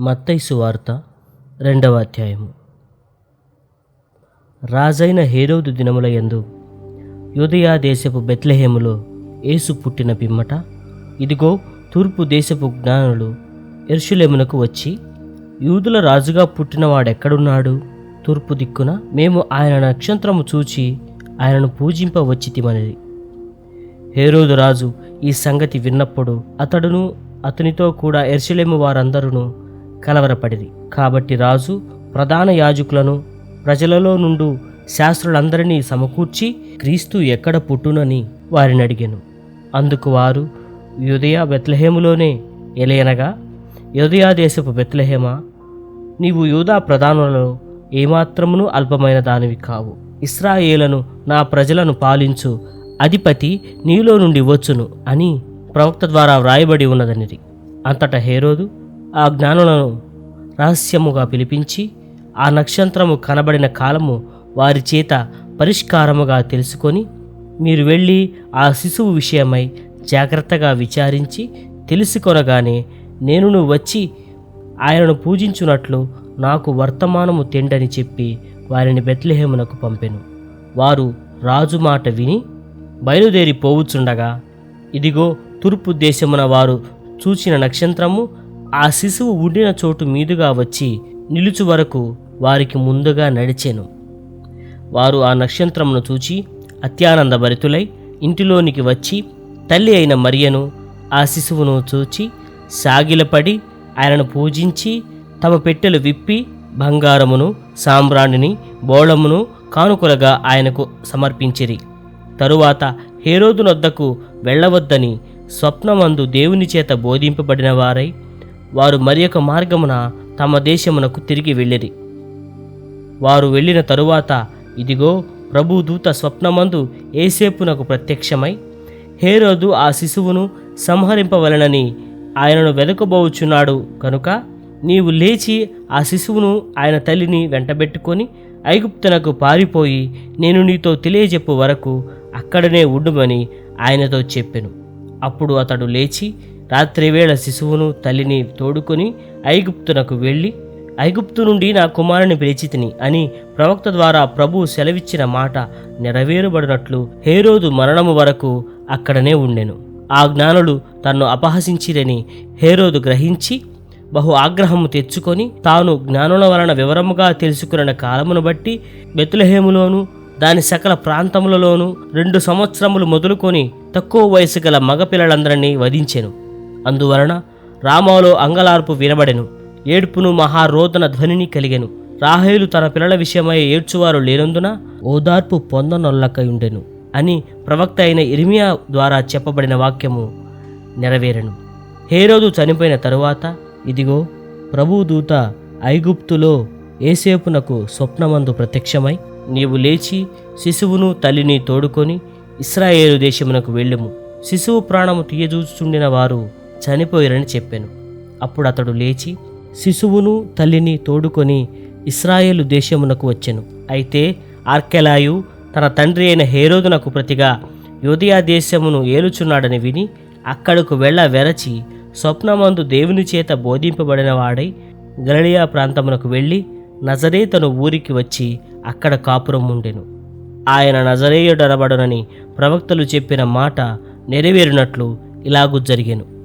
మత్తైసు వార్త రెండవ అధ్యాయము. రాజైన హేరోదు దినముల యందు యోదయా దేశపు బెత్లెహేములో యేసు పుట్టిన పిమ్మట ఇదిగో తూర్పు దేశపు జ్ఞానులు ఎర్షులేమునకు వచ్చి యూదుల రాజుగా పుట్టిన వాడెక్కడున్నాడు? తూర్పు దిక్కున మేము ఆయన నక్షత్రము చూచి ఆయనను పూజింప వచ్చితిమనిది హేరోదు రాజు ఈ సంగతి విన్నప్పుడు అతడును అతనితో కూడా ఎర్షలేము వారందరూ కలవరపడిరి. కాబట్టి రాజు ప్రధాన యాజకులను ప్రజలలో నుండు శాస్త్రులందరినీ సమకూర్చి క్రీస్తు ఎక్కడ పుట్టునని వారిని అడిగాను. అందుకు వారు యుదయ బెత్లహేములోనే ఎలయనగా యుదయా దేశపు బెత్లహేమా నీవు యూదా ప్రధానులలో ఏమాత్రమును అల్పమైన దానివి కావు. ఇస్రాయేలను నా ప్రజలను పాలించు అధిపతి నీలో నుండి వచ్చును అని ప్రవక్త ద్వారా వ్రాయబడి ఉన్నదనిది అంతటా హేరోదు ఆ జ్ఞానులను రహస్యముగా పిలిపించి ఆ నక్షత్రము కనబడిన కాలము వారి చేత పరిష్కారముగా తెలుసుకొని మీరు వెళ్ళి ఆ శిశువు విషయమై జాగ్రత్తగా విచారించి తెలుసుకొనగానే నేను వచ్చి ఆయనను పూజించున్నట్లు నాకు వర్తమానము తిండని చెప్పి వారిని బెత్లెహేమునకు పంపెను. వారు రాజు మాట విని బయలుదేరి పోవుచుండగా ఇదిగో తూర్పు దేశమున వారు చూచిన నక్షత్రము ఆ శిశువు ఉండిన చోటు మీదుగా వచ్చి నిలుచు వరకు వారికి ముందుగా నడిచెను. వారు ఆ నక్షత్రమును చూచి అత్యానంద భరితులై ఇంటిలోనికి వచ్చి తల్లి అయిన మరియను ఆ శిశువును చూచి సాగిలపడి ఆయనను పూజించి తమ పెట్టెలు విప్పి బంగారమును సాంబ్రాణిని బోళమును కానుకలుగా ఆయనకు సమర్పించిరి. తరువాత హేరోదునొద్దకు వెళ్ళవద్దని స్వప్నమందు దేవుని చేత బోధింపబడిన వారై వారు మరి ఒక మార్గమున తమ దేశమునకు తిరిగి వెళ్ళిరి. వారు వెళ్ళిన తరువాత ఇదిగో ప్రభు దూత స్వప్నమందు ఏసేపునకు ప్రత్యక్షమై హేరోదు ఆ శిశువును సంహరింపవలనని ఆయనను వెదకబోచున్నాడు. కనుక నీవు లేచి ఆ శిశువును ఆయన తల్లిని వెంటబెట్టుకొని ఐగుప్తునకు పారిపోయి నేను నీతో తెలియజెప్పు వరకు అక్కడనే ఉండుమని ఆయనతో చెప్పెను. అప్పుడు అతడు లేచి రాత్రివేళ శిశువును తల్లిని తోడుకొని ఐగుప్తునకు వెళ్ళి ఐగుప్తు నుండి నా కుమారుని పిలిచితిని అని ప్రవక్త ద్వారా ప్రభు సెలవిచ్చిన మాట నెరవేరుబడినట్లు హేరోదు మరణము వరకు అక్కడనే ఉండెను. ఆ జ్ఞానులు తన్ను అపహసించిరని హేరోదు గ్రహించి బహు ఆగ్రహము తెచ్చుకొని తాను జ్ఞానుల వలన వివరముగా తెలుసుకున్న కాలమును బట్టి బెతులహేములోను దాని సకల ప్రాంతములలోనూ రెండు సంవత్సరములు మొదలుకొని తక్కువ వయసు గల మగపిల్లలందరినీ వధించెను. అందువలన రామాలో అంగలార్పు వినబడెను. ఏడ్పును మహారోదన ధ్వనిని కలిగెను. రాహేలు తన పిల్లల విషయమై ఏడ్చువారు లేనందున ఓదార్పు పొందనొల్లకయుండెను అని ప్రవక్త అయిన ఇర్మియా ద్వారా చెప్పబడిన వాక్యము నెరవేరెను. హేరోదు చనిపోయిన తరువాత ఇదిగో ప్రభుదూత ఐగుప్తులో ఏసేపునకు స్వప్నమందు ప్రత్యక్షమై నీవు లేచి శిశువును తల్లిని తోడుకొని ఇస్రాయేలు దేశమునకు వెళ్ళెము. శిశువు ప్రాణము తీయజూచుచుండిన వారు చనిపోయారని చెప్పాను. అప్పుడు అతడు లేచి శిశువును తల్లిని తోడుకొని ఇస్రాయేలు దేశమునకు వచ్చెను. అయితే ఆర్కెలాయు తన తండ్రి అయిన హేరోదునకు ప్రతిగా యోధియా దేశమును ఏలుచున్నాడని విని అక్కడకు వెళ్ళ వెరచి స్వప్నమందు దేవుని చేత బోధింపబడిన వాడై గలియా ప్రాంతమునకు వెళ్ళి నజరే తను ఊరికి వచ్చి అక్కడ కాపురం ఉండెను. ఆయన నజరేయుడనబడునని ప్రవక్తలు చెప్పిన మాట నెరవేరినట్లు ఇలాగూ జరిగెను.